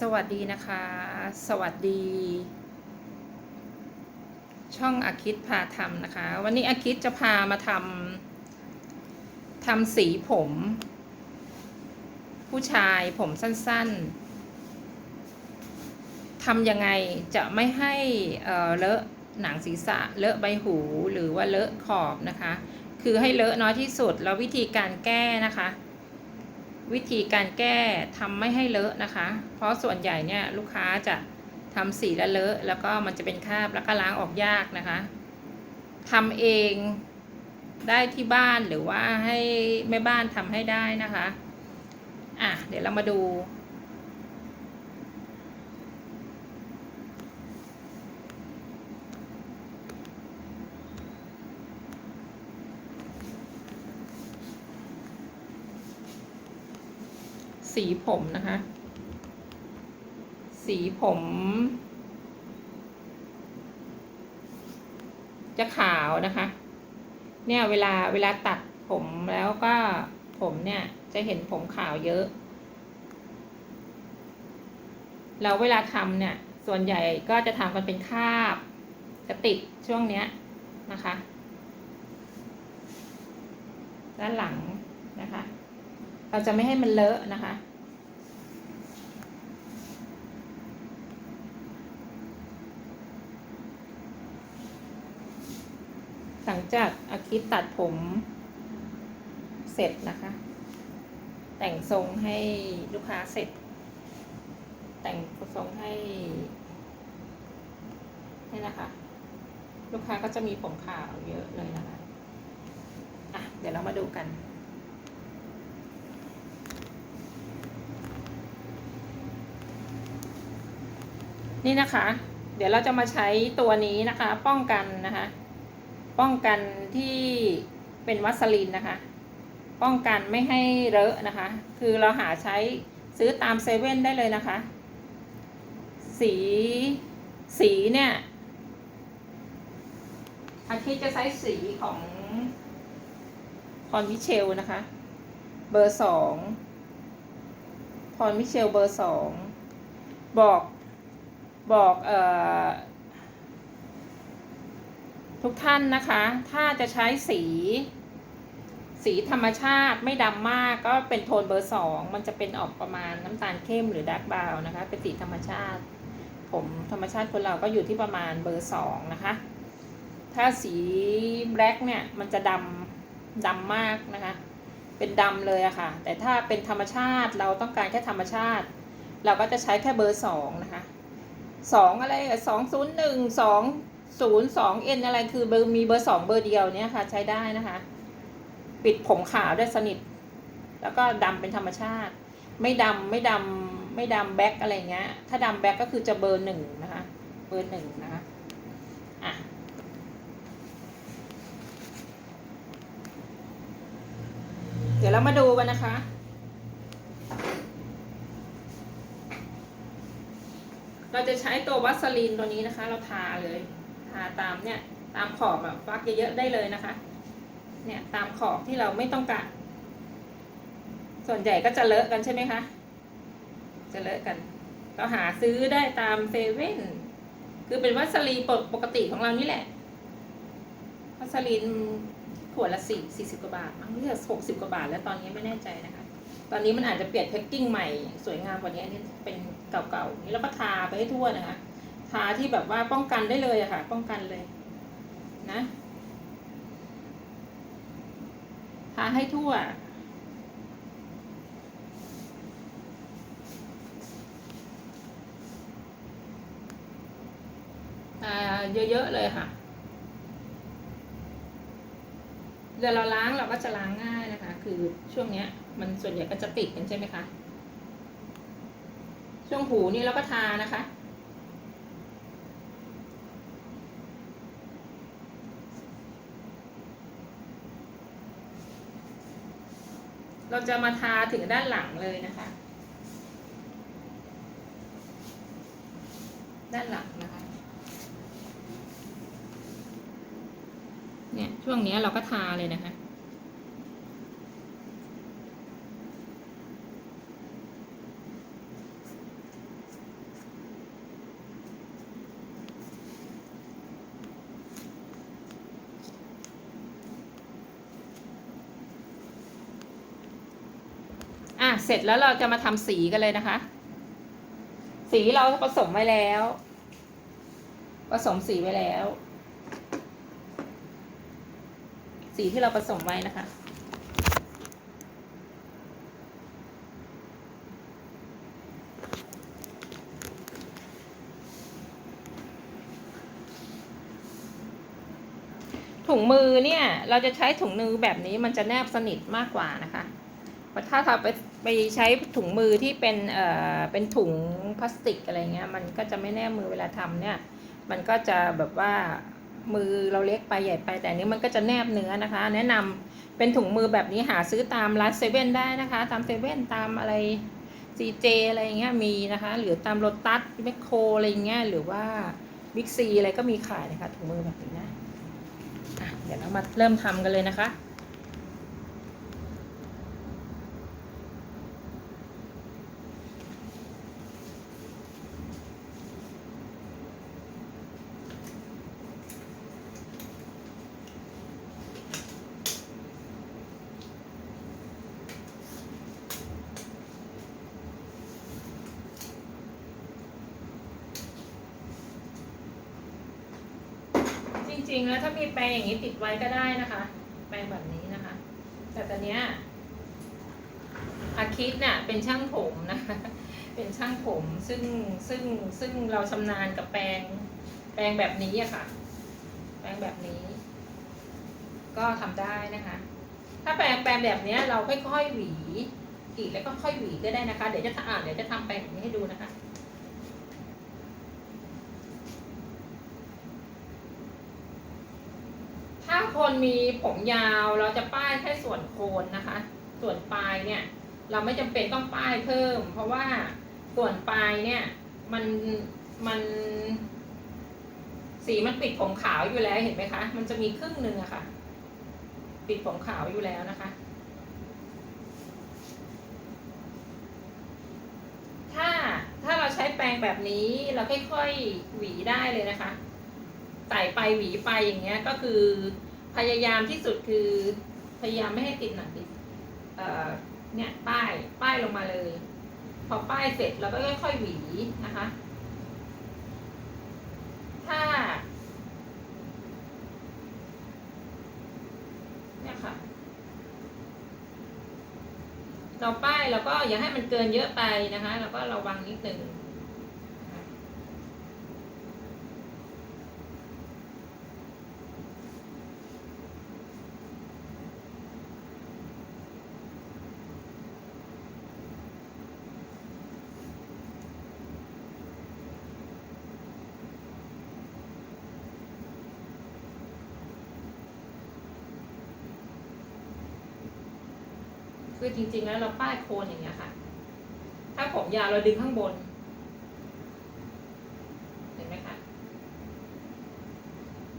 สวัสดีนะคะ สวัสดี ช่องอาคิดพาทำนะคะ วันนี้อาคิดจะพามาทำทำสีผม ผู้ชายผมสั้นๆทำยังไงจะไม่ให้เอ่อเลอะหนังศีรษะ เลอะใบหูหรือว่าเลอะขอบนะคะ คือให้เลอะน้อยที่สุดแล้ววิธีการแก้นะคะ วิธีการแก้ทำไม่ให้เลอะนะคะ เพราะส่วนใหญ่เนี่ยลูกค้าจะทำสีแล้วเลอะ แล้วก็มันจะเป็นคราบแล้วก็ล้างออกยากนะคะทำเองได้ที่บ้านหรือว่าให้แม่บ้านทำให้ได้นะคะ อะเดี๋ยวเรามาดู สีผมนะคะ สีผม จะขาวนะคะ เนี่ยเวลาเวลาตัดผมแล้วก็ผมเนี่ยจะเห็นผมขาวเยอะ เราเวลาทำเนี่ย ส่วนใหญ่ก็จะทำกันเป็นคาบจะติดช่วงเนี้ยนะคะ ด้านหลังนะคะ เราจะไม่ให้มันเลอะนะคะ หลังจากอาคิดตัดผมเสร็จนะคะ แต่งทรงให้ลูกค้าเสร็จ แต่งทรงให้นี่นะคะ ลูกค้าก็จะมีผมขาวเยอะเลยนะคะ อะ เดี๋ยวเรามาดูกัน นี่นะคะ เดี๋ยวเราจะมาใช้ตัวนี้นะคะ ป้องกันนะคะ ป้องกันที่เป็นวัสลินนะคะ ป้องกันไม่ให้เลอะนะคะ คือเราหาใช้ซื้อตามเซเว่นได้เลยนะคะ สีสีเนี่ยอาทิจะใช้สีของพรมิเชลนะคะ เบอร์สองพรมิเชลเบอร์สองบอก บอกออทุกท่านนะคะ ถ้าจะใช้สี สีธรรมชาติไม่ดำมากก็เป็นโทนเบอร์สองมันจะเป็นออกประมาณน้ำตาลเข้มหรือดาร์กบราวน์นะคะ เป็นสีธรรมชาติ ผมธรรมชาติคนเราก็อยู่ที่ประมาณเบอร์สองนะคะ ถ้าสีแบล็กเนี่ยมันจะดำดำมากนะคะ เป็นดำเลยอะค่ะ แต่ถ้าเป็นธรรมชาติเราต้องการแค่ธรรมชาติ เราก็จะใช้แค่เบอร์สองนะคะ สองอะไรสองศูนย์หนึ่งสองศูนย์สองเอ็นอะไรคือเบอร์มีเบอร์สองเบอร์เดียวเนี้ยค่ะ ใช้ได้นะคะ ปิดผมขาวได้สนิท แล้วก็ดำเป็นธรรมชาติ ไม่ดำไม่ดำไม่ดำแบ็คอะไรเงี้ย ถ้าดำแบ็คก็คือจะเบอร์หนึ่งนะคะ เบอร์หนึ่งนะคะอะเดี๋ยวเรามาดูกันนะคะ เราจะ ใช้ตัววัสลีนตัวนี้นะคะ เราทาเลย ทาตามเนี่ยตามขอบแบบฟักเยอะๆได้เลยนะคะ เนี่ยตามขอบที่เราไม่ต้องการส่วนใหญ่ก็จะเลอะกันใช่ไหมคะ จะเลอะกัน เราหาซื้อได้ตามเซเว่นคือเป็นวัสลีนปกติของเรานี่แหละ วัสลีนขวดละสี่สี่สิบกว่าบาทมั้งเรียกหกสิบกว่าบาทแล้วตอนนี้ไม่แน่ใจนะคะ ตอนนี้มันอาจจะเปลี่ยนแพ็กกิ้งใหม่สวยงามกว่านี้อันนี้เป็นเก่าๆนี่แล้วก็ทาไปให้ทั่วนะคะ ทาที่แบบว่าป้องกันได้เลยอะค่ะ ป้องกันเลยนะทาให้ทั่ว ทาเยอะๆเลยค่ะเวลาเราล้างเราก็จะล้างง่ายนะคะ คือช่วงเนี้ย มันส่วนใหญ่ก็จะติดกันใช่ไหมคะ ช่วงหูนี่เราก็ทานะคะ เราจะมาทาถึงด้านหลังเลยนะคะ ด้านหลังนะคะ เนี่ยช่วงนี้เราก็ทาเลยนะคะ เสร็จแล้วเราจะมาทำสีกันเลยนะคะ สีเราผสมไว้แล้ว ผสมสีไว้แล้ว สีที่เราผสมไว้นะคะถุงมือเนี่ยเราจะใช้ถุงมือแบบนี้มันจะแนบสนิทมากกว่านะคะเพราะ ถ้าเราไปไปใช้ถุงมือที่เป็นเอ่อเป็นถุงพลาสติกอะไรเงี้ยมันก็จะไม่แนบมือเวลาทำเนี่ย มันก็จะแบบว่ามือเราเล็กไปใหญ่ไปแต่นี้มันก็จะแนบเนื้อนะคะ แนะนำเป็นถุงมือแบบนี้หาซื้อตามร้านเซเว่นได้นะคะ ตามเซเว่นตามอะไรซีเจอะไรเงี้ยมีนะคะ หรือตามโรตัสแมคโครอะไรเงี้ยหรือว่าบิ๊กซีอะไรก็มีขายนะคะถุงมือแบบนี้นะะเดี๋ยวเรามาเริ่มทำกันเลยนะคะ ริง ๆ แล้วถ้ามีแปรงอย่างนี้ติดไว้ก็ได้นะคะ แปรงแบบนี้นะคะ แต่ตอนเนี้ยอาคิดเนี่ยเป็นช่างผมนะคะ เป็นช่างผมซึ่งซึ่งซึ่งเราชำนาญกับแปรงแปรงแบบนี้อะค่ะ แปรงแบบนี้ ก็ทำได้นะคะ ถ้าแปรงแปรงแบบนี้เราค่อยๆหวีกรีดแล้วก็ค่อยหวีก็ได้นะคะ เดี๋ยวจะอ่าเดี๋ยวจะทำแปรงแบบนี้ให้ดูนะคะ ถ้าคนมีผมยาวเราจะป้ายแค่ส่วนโคนนะคะ ส่วนปลายเนี่ย เราไม่จำเป็นต้องป้ายเพิ่ม เพราะว่าส่วนปลายเนี่ยมันมันสีมันปิดผมขาวอยู่แล้วเห็นไหมคะ มันจะมีครึ่งหนึ่งอะค่ะ ปิดผมขาวอยู่แล้วนะคะ ถ้าถ้าเราใช้แปรงแบบนี้เราค่อยๆหวีได้เลยนะคะใส่ไปหวีไปอย่างเงี้ยก็คือ พยายามที่สุดคือพยายามไม่ให้ติดหนังติดเอ่อเนี่ยป้ายป้ายลงมาเลย พอป้ายเสร็จเราก็ค่อยๆหวีนะคะ ถ้าเนี่ยค่ะ เราป้ายเราก็อย่าให้มันเกินเยอะไปนะคะแล้วก็ระวังนิดนึง คือจริง ๆ แล้วเราป้ายโคนอย่างเงี้ยค่ะ ถ้าผมยาวเราดึงข้างบน เห็นไหมคะ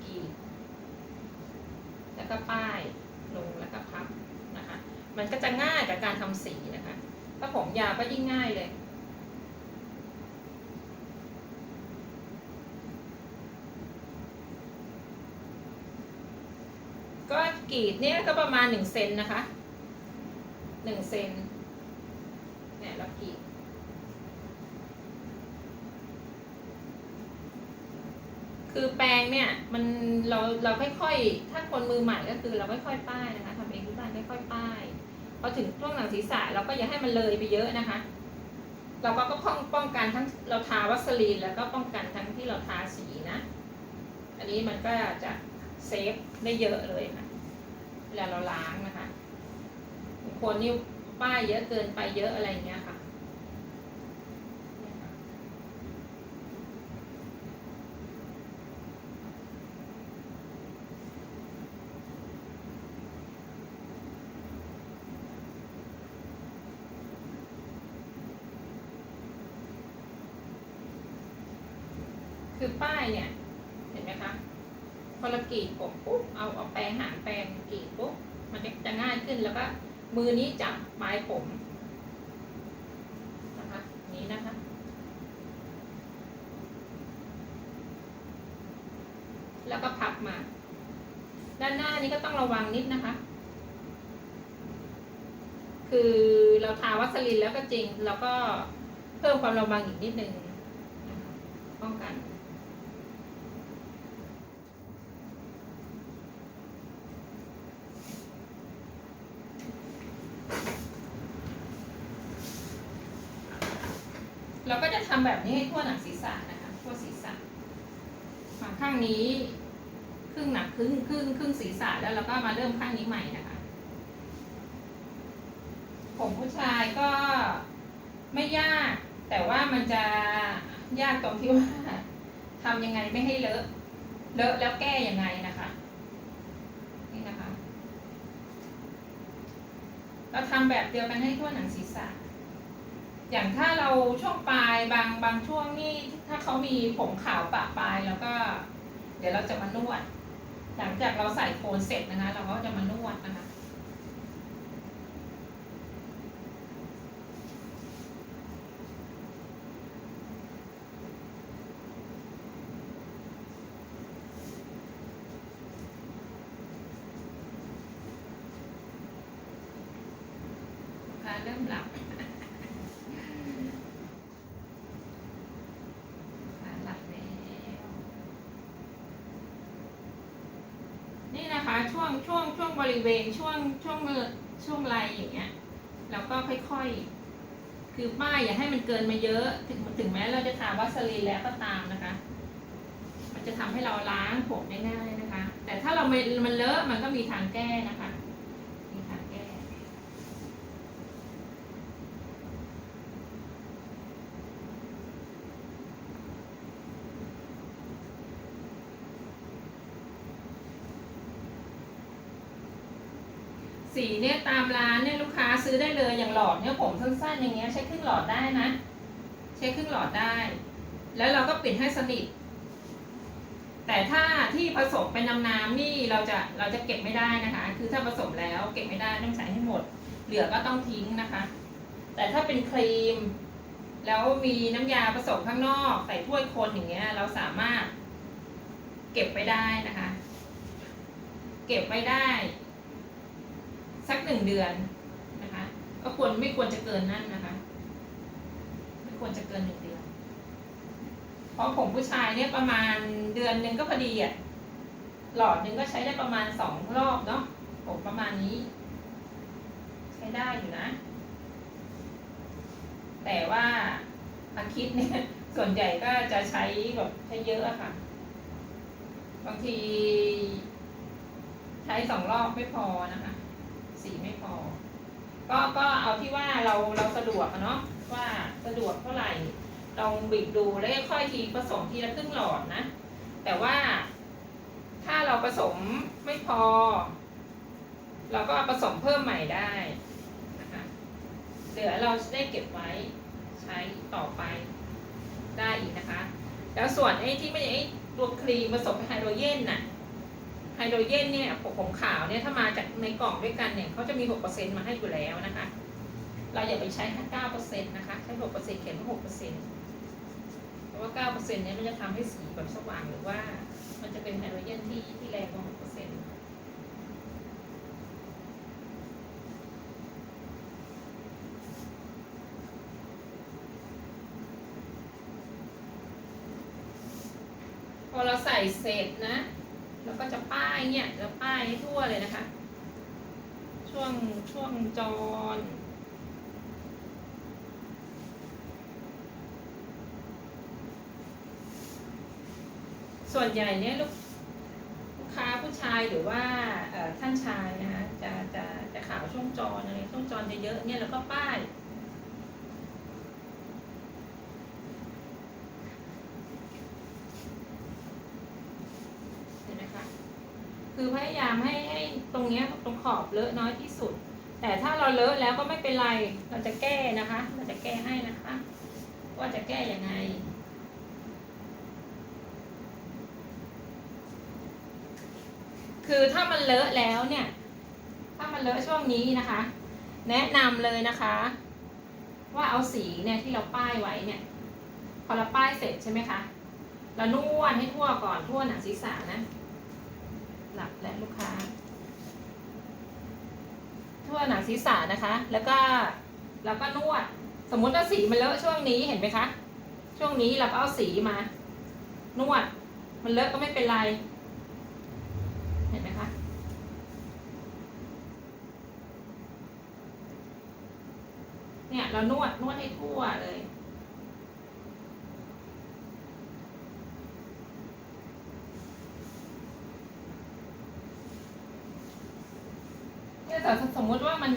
กรีดแล้วก็ป้ายลงแล้วก็พับนะคะ มันก็จะง่ายกับการทำสีนะคะ ถ้าผมยาวก็ยิ่งง่ายเลยก็กรีดเนี่ยก็ประมาณหนึ่งเซนนะคะ หนึ่งเซนเนี่ยเรากรีดคือแปรงเนี่ยมันเราเราค่อยๆ ถ้าคนมือใหม่ก็คือเราค่อยๆป้ายนะคะทำเองที่บ้านค่อยๆป้ายพอถึงช่วงหลังศีรษะเราก็อย่าให้มันเลยไปเยอะนะคะ เราก็ป้องป้องกันทั้งเราทาวัสลีนแล้วก็ป้องกันทั้งที่เราทาสีนะ อันนี้มันก็จะเซฟได้เยอะเลยค่ะเวลาเราล้างนะคะ คนนี่ป้ายเยอะเกินไปเยอะอะไรเงี้ยค่ะคือป้ายเนี่ย เห็นไหมคะพอเรากรีดปุ๊บเอาเอาแปรงหางแปรงกรีดปุ๊บมันจะง่ายขึ้นแล้วก็ มือนี้จับปลายผมนะคะนี้นะคะ แล้วก็พับมา ด้านหน้านี้ก็ต้องระวังนิดนะคะ คือเราทาวัสลินแล้วก็จริง แล้วก็เพิ่มความระวังอีกนิดนึงป้องกัน เราก็จะทำแบบนี้ให้ทั่วหนังศีรษะนะคะทั่วศีรษะมาข้างนี้ครึ่งหนักครึ่งครึ่งครึ่งศีรษะแล้วเราก็มาเริ่มข้างนี้ใหม่นะคะผมผู้ชายก็ไม่ยาก แต่ว่ามันจะยากตรงที่ว่าทำยังไงไม่ให้เลอะ เลอะแล้วแก้ยังไงนะคะนี่นะคะ เราทำแบบเดียวกันให้ทั่วหนังศีรษะ อย่างถ้าเราช่วงปลายบางบางช่วงนี่ถ้าเขามีผมขาวปะปลายแล้วก็ เดี๋ยวเราจะมานวด หลังจากเราใส่โคนเสร็จนะคะ เราก็จะมานวดนะคะ ลูกค้าเริ่มหลับ ลูกค้าหลับแล้ว นี่นะคะ ช่วงช่วงช่วงบริเวณช่วงช่วงมือช่วงไรอย่างเงี้ยเราก็ค่อยๆ คือป้ายอย่าให้มันเกินมาเยอะ ถึงถึงแม้เราจะทาวัสลีนแล้วก็ตามนะคะ มันจะทำให้เราล้างผมได้ง่ายนะคะ แต่ถ้าเราไม่มันเลอะมันก็มีทางแก้นะคะ มีทางแก้ สีเนี่ยตามร้านเนี่ยลูกค้าซื้อได้เลยอย่างหลอดเนี่ยผมสั้นๆอย่างเงี้ยใช้ครึ่งหลอดได้นะ ใช้ครึ่งหลอดได้ แล้วเราก็ปิดให้สนิท แต่ถ้าที่ผสมเป็นน้ำน้ำๆนี่เราจะเราจะเก็บไม่ได้นะคะ คือถ้าผสมแล้วเก็บไม่ได้ต้องใช้ให้หมด เหลือก็ต้องทิ้งนะคะ แต่ถ้าเป็นครีม แล้วมีน้ำยาผสมข้างนอกใส่ถ้วยคนอย่างเงี้ยเราสามารถ เก็บไว้ได้นะคะ เก็บไว้ได้ สักหนึ่งเดือนนะคะก็ควรไม่ควรจะเกินนั่นนะคะ ไม่ควรจะเกินหนึ่งเดือน เพราะผมผู้ชายเนี่ยประมาณเดือนหนึ่งก็พอดีอะหลอดหนึ่งก็ใช้ได้ประมาณสองรอบเนาะผมประมาณนี้ ใช้ได้อยู่นะ แต่ว่าอาคิดเนี่ย ส่วนใหญ่ก็จะใช้แบบใช้เยอะอะค่ะ บางที ใช้สองรอบไม่พอนะคะ สีไม่พอ ก็ก็เอาที่ว่าเราเราสะดวกเนาะว่าสะดวกเท่าไหร่ลองบีบดูแล้วค่อยทีผสมทีละครึ่งหลอดนะ แต่ว่าถ้าเราผสมไม่พอ เราก็ผสมเพิ่มใหม่ได้นะคะเหลือเราได้เก็บไว้ใช้ต่อไปได้อีกนะคะ แล้วส่วนไอ้ที่ไม่ไอ้ตัวครีมผสมไฮโดรเจนน่ะ ไฮโดรเจนเนี่ยผมขาวเนี่ยถ้ามาจากในกล่องด้วยกันเนี่ยเขาจะมี 6%มาให้อยู่แล้วนะคะ เราอย่าไปใช้ 9%นะคะ ใช้ 6%เขียนว่า 6%เพราะว่า 9%เนี่ยมันจะทำให้สีแบบสว่างหรือว่ามันจะเป็นไฮโดรเจนที่ที่แรงกว่า 6%พอเราใส่เสร็จนะ แล้วก็จะป้ายเนี่ยจะป้ายให้ทั่วเลยนะคะ ช่วงช่วงจรส่วนใหญ่เนี่ยลูกลูกค้าผู้ชายหรือว่าท่านชายนะคะจะจะจะข่าวช่วงจรอะไรช่วงจรจะเยอะเนี่ยแล้วก็ป้าย เห็นไหมคะ คือพยายามให้ให้ตรงเนี้ยตรงขอบเลอะน้อยที่สุด แต่ถ้าเราเลอะแล้วก็ไม่เป็นไร เราจะแก้นะคะ เราจะแก้ให้นะคะ ว่าจะแก้ยังไงคือถ้ามันเลอะแล้วเนี่ย ถ้ามันเลอะช่วงนี้นะคะ แนะนำเลยนะคะ ว่าเอาสีเนี่ยที่เราป้ายไว้เนี่ย พอเราป้ายเสร็จใช่ไหมคะ เรานวดให้ทั่วก่อนทั่วหนังศีรษะนะ หลับและลูกค้า ทั่วหนังศีรษะนะคะ แล้วก็แล้วก็นวด สมมุติว่าสีมันเลอะช่วงนี้เห็นไหมคะ ช่วงนี้เราก็เอาสีมา นวด มันเลอะก็ไม่เป็นไร เห็นไหมคะเนี่ยเรานวดนวดให้ทั่วเลย เนี่ยแต่สมมุติว่ามัน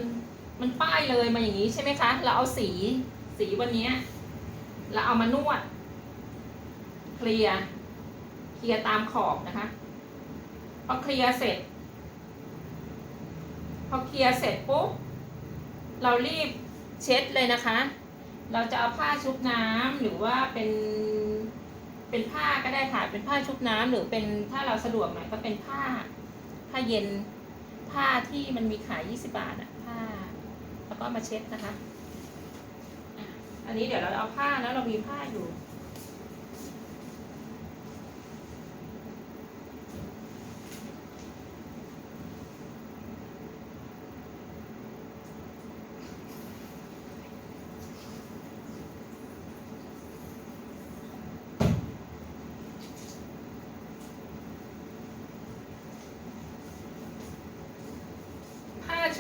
มันป้ายเลยมาอย่างนี้ใช่ไหมคะ เราเอาสีสีวันนี้เราเอามานวด เคลียร์เคลียร์ตามขอบนะคะพอเคลียร์เสร็จ พอเคลียร์เสร็จปุ๊บเรารีบเช็ดเลยนะคะ เราจะเอาผ้าชุบน้ำหรือว่าเป็นเป็นผ้าก็ได้ค่ะเป็นผ้าชุบน้ำหรือเป็นถ้าเราสะดวกหน่อยก็เป็นผ้าผ้าเย็น ผ้าที่มันมีขาย 20 บาทอะผ้า แล้วก็มาเช็ดนะคะอะอันนี้เดี๋ยวเราเอาผ้าแล้วเรามีผ้าอยู่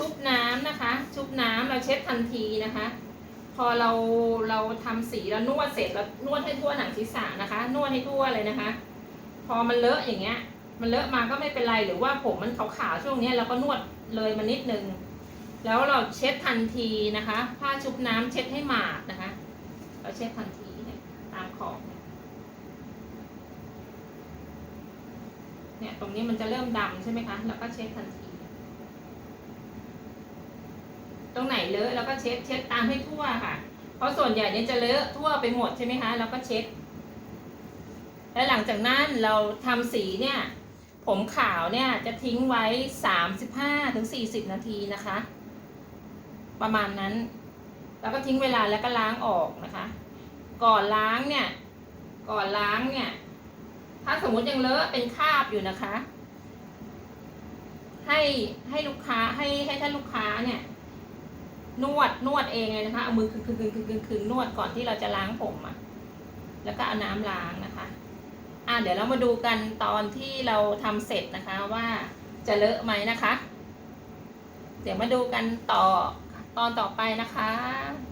ชุบน้ำนะคะ ชุบน้ำเราเช็ดทันทีนะคะ พอเราเราทำสีแล้วนวดเสร็จแล้วนวดให้ทั่วหนังศีรษะนะคะ นวดให้ทั่วเลยนะคะ พอมันเลอะอย่างเงี้ย มันเลอะมาก็ไม่เป็นไรหรือว่าผมมันขาวๆช่วงเนี้ยเราก็นวดเลยมานิดนึงแล้วเราเช็ดทันทีนะคะ ผ้าชุบน้ำเช็ดให้หมาดนะคะ เราเช็ดทันทีตามขอบเนี่ยเนี่ยตรงนี้มันจะเริ่มดำใช่ไหมคะ แล้วก็เช็ดทันที ตรงไหนเลอะแล้วก็เช็ดเช็ดตามให้ทั่วค่ะ เพราะส่วนใหญ่เนี่ยจะเลอะทั่วไปหมดใช่ไหมคะแล้วก็เช็ด แล้วหลังจากนั้นเราทำสีเนี่ย ผมขาวเนี่ยจะทิ้งไว้สามสิบห้าถึงสี่สิบนาทีนะคะ ประมาณนั้น แล้วก็ทิ้งเวลาแล้วก็ล้างออกนะคะ ก่อนล้างเนี่ย ก่อนล้างเนี่ย ถ้าสมมติยังเลอะเป็นคราบอยู่นะคะ ให้ให้ลูกค้าให้ให้ท่านลูกค้าเนี่ย นวดนวดเองเลยนะคะ เอามือคือคือคือคือคือนวดก่อนที่เราจะล้างผมอะ่ะ แล้วก็เอาน้ำล้างนะคะ อะเดี๋ยวเรามาดูกันตอนที่เราทำเสร็จนะคะว่าจะเลอะไหมนะคะ เดี๋ยวมาดูกันต่อตอนต่อไปนะคะ